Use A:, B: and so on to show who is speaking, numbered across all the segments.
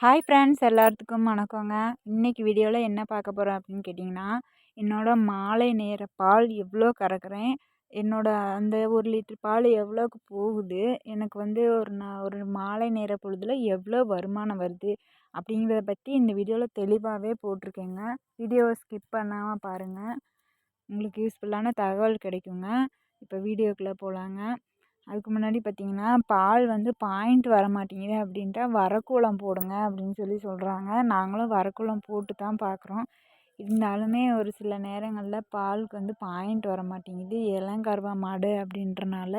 A: Hi friends எல்லாத்துக்கும் வணக்கங்க. இன்றைக்கி வீடியோவில் என்ன பார்க்க போகிறோம் அப்படின்னு கேட்டிங்கன்னா என்னோடய மாலை நேர பால் எவ்வளோ கறக்கிறேன் என்னோடய அந்த ஒரு லிட்டர் பால் எவ்வளோக்கு போகுது எனக்கு வந்து ஒரு நான் ஒரு மாலை நேர பொழுதில் எவ்வளோ வருமானம் வருது அப்படிங்கிறத பற்றி இந்த வீடியோவில் தெளிவாகவே போட்டிருக்கேங்க. வீடியோவை ஸ்கிப் பண்ணாமல் பாருங்கள் உங்களுக்கு யூஸ்ஃபுல்லான தகவல் கிடைக்குங்க. இப்போ வீடியோக்குள்ளே போகலாங்க அதுக்கு முன்னாடி பார்த்திங்கன்னா பால் வந்து பாயிண்ட் வர மாட்டேங்குது அப்படின்ட்டா வரக்கூலம் போடுங்க அப்படின்னு சொல்லி சொல்கிறாங்க நாங்களும் வரக்கூலம் போட்டு தான் பார்க்குறோம் இருந்தாலுமே ஒரு சில நேரங்களில் பாலுக்கு வந்து பாயிண்ட் வர மாட்டேங்குது இளங்கருவா மாடு அப்படின்றனால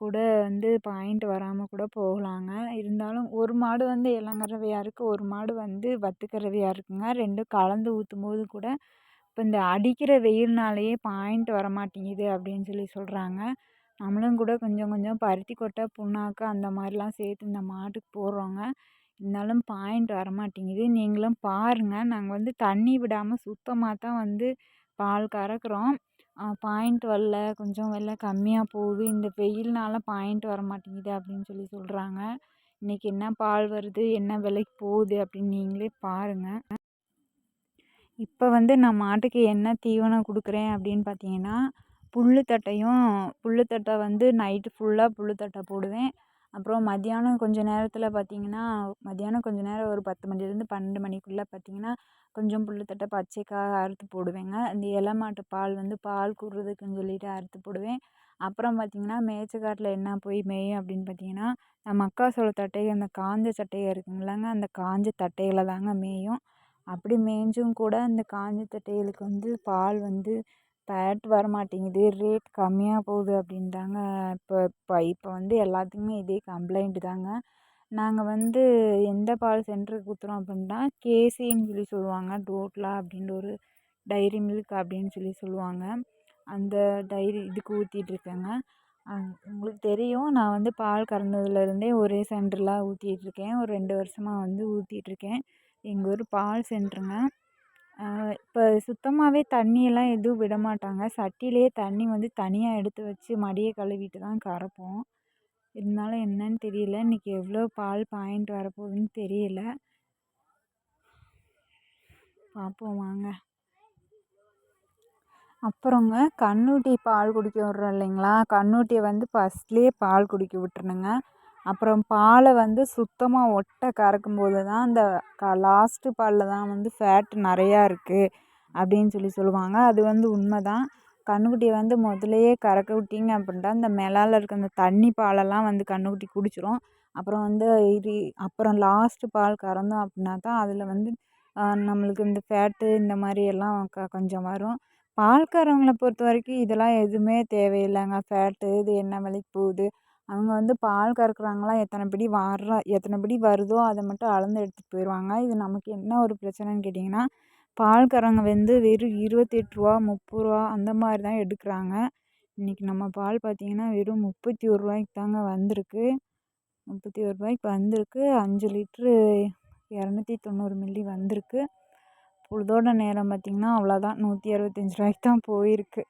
A: கூட வந்து பாயிண்ட் வராமல் கூட போகலாங்க. இருந்தாலும் ஒரு மாடு வந்து இளங்கறவையாக இருக்குது ஒரு மாடு வந்து வத்துக்கறவையாக இருக்குங்க ரெண்டும் கலந்து ஊற்றும் போது கூட இப்போ இந்த அடிக்கிற வெயில்னாலேயே பாயிண்ட் வர மாட்டேங்குது அப்படின்னு சொல்லி சொல்கிறாங்க நம்மளும் கூட கொஞ்சம் கொஞ்சம் பருத்தி கொட்டை புண்ணாக்கு அந்த மாதிரிலாம் சேர்த்து இந்த மாட்டுக்கு போடுறோங்க. இருந்தாலும் பாயிண்ட் வர மாட்டேங்குது நீங்களும் பாருங்கள் நாங்கள் வந்து தண்ணி விடாமல் சுத்தமாக தான் வந்து பால் கறக்கிறோம். பாயிண்ட் வரல. கொஞ்சம் வெள்ளை கம்மியாக போகுது. இந்த வெயில்னால் பாயிண்ட் வர மாட்டேங்குது அப்படின்னு சொல்லி சொல்கிறாங்க இன்றைக்கி என்ன பால் வருது? என்ன விலைக்கு போகுது? அப்படின்னு நீங்களே பாருங்கள் இப்போ வந்து நான் மாட்டுக்கு என்ன தீவனம் கொடுக்குறேன் அப்படின்னு பார்த்தீங்கன்னா புல்லுத்தட்டையும் தட்டையும் தட்டை வந்து நைட்டு ஃபுல்லாக புல்லுத்தட்டை போடுவேன். அப்புறம் மத்தியானம் கொஞ்சம் நேரத்தில் பார்த்திங்கன்னா மத்தியானம் கொஞ்சம் நேரம் ஒரு பத்து மணிலேருந்து பன்னெண்டு மணிக்குள்ளே பார்த்திங்கன்னா கொஞ்சம் புல்லுத்தட்டை பச்சைக்காக அறுத்து போடுவேங்க. இந்த இள மாட்டு பால் வந்து பால் குடுறதுக்குன்னு சொல்லிட்டு அறுத்து போடுவேன். அப்புறம் பார்த்திங்கன்னா மேய்ச்சக்காட்டில் என்ன போய் மேயும் அப்படின்னு பார்த்திங்கன்னா மக்காசோள தட்டை அந்த காஞ்ச சட்டையை இருக்குங்களாங்க அந்த காஞ்ச தட்டையில் தாங்க மேயும். அப்படி மேய்ஞ்சும் கூட அந்த காஞ்ச தட்டைகளுக்கு வந்து பால் வந்து பேட் வர மாட்டேங்குது ரேட் கம்மியாக போகுது அப்படின்றாங்க இப்போ இப்போ இப்போ வந்து எல்லாத்துக்குமே இதே கம்ப்ளைண்ட்டு தாங்க. நாங்கள் வந்து எந்த பால் சென்டருக்கு ஊற்றுறோம் அப்படின்னா கேசின்னு சொல்லி சொல்லுவாங்க. டோட்லா அப்படின்ற ஒரு டைரி மில்க் அப்படின்னு சொல்லி சொல்லுவாங்க. அந்த டைரி இதுக்கு ஊற்றிட்ருக்கேங்க உங்களுக்கு தெரியும் நான் வந்து பால் கறந்ததுலேருந்தே ஒரே சென்டரில் ஊற்றிட்ருக்கேன் ஒரு ரெண்டு வருஷமாக வந்து ஊற்றிட்ருக்கேன் எங்கள் ஊர் பால் சென்டருங்க இப்போ சுத்தமாகவே தண்ணியெல்லாம் எதுவும் விட மாட்டாங்க சட்டியிலேயே தண்ணி வந்து தனியாக எடுத்து வச்சு மடியை கழுவிட்டு தான் கறப்போம். இருந்தாலும் என்னன்னு தெரியல. இன்றைக்கி எவ்வளோ பால் பாயிண்ட் வரப்போகுதுன்னு தெரியல. பார்ப்போம் வாங்க. அப்புறங்க கன்றுட்டி பால் குடிக்க விட்றோம் இல்லைங்களா? கன்றுட்டியை வந்து ஃபஸ்ட்லேயே பால் குடிக்க விட்டுருணுங்க அப்புறம் பாலை வந்து சுத்தமாக ஒட்ட கறக்கும் போது தான் அந்த க லாஸ்ட்டு பாலில் தான் வந்து ஃபேட் நிறையா இருக்குது அப்படின்னு சொல்லி சொல்லுவாங்க. அது வந்து உண்மை தான் கன்றுக்குட்டிய வந்து முதலையே கறக்க விட்டிங்க அப்படின்ட்டா இந்த மேலால் இருக்க அந்த தண்ணி பாலெல்லாம் வந்து கன்றுக்குட்டி குடிச்சிடும் அப்புறம் வந்து இது அப்புறம் லாஸ்ட்டு பால் கறந்தோம் அப்படின்னா தான் அதில் வந்து நம்மளுக்கு இந்த ஃபேட்டு இந்த மாதிரி எல்லாம் க கொஞ்சம் வரும். பால்காரவங்களை பொறுத்த வரைக்கும் இதெல்லாம் எதுவுமே தேவையில்லைங்க. ஃபேட்டு இது என்ன விலைக்கு போகுது? அவங்க வந்து பால் கறக்கிறாங்களா? எத்தனை படி வர்ற எத்தனை படி வருதோ அதை மட்டும் அளந்து எடுத்துகிட்டு போயிடுவாங்க இது நமக்கு என்ன ஒரு பிரச்சனைன்னு கேட்டிங்கன்னா பால்காரங்க வந்து வெறும் இருபத்தெட்டு ரூபா முப்பது ரூபா அந்த மாதிரி தான் எடுக்கிறாங்க. இன்றைக்கி நம்ம பால் பார்த்திங்கன்னா வெறும் முப்பத்தி ஒரு ரூபாய்க்கு தாங்க வந்திருக்கு. முப்பத்தி ஒரு ரூபாய்க்கு வந்திருக்கு. அஞ்சு லிட்ரு இரநூத்தி தொண்ணூறு மில்லி வந்திருக்கு. பொழுதோட நேரம் பார்த்திங்கன்னா அவ்வளோதான் நூற்றி அறுபத்தஞ்சி ரூபாய்க்கு தான் போயிருக்கு.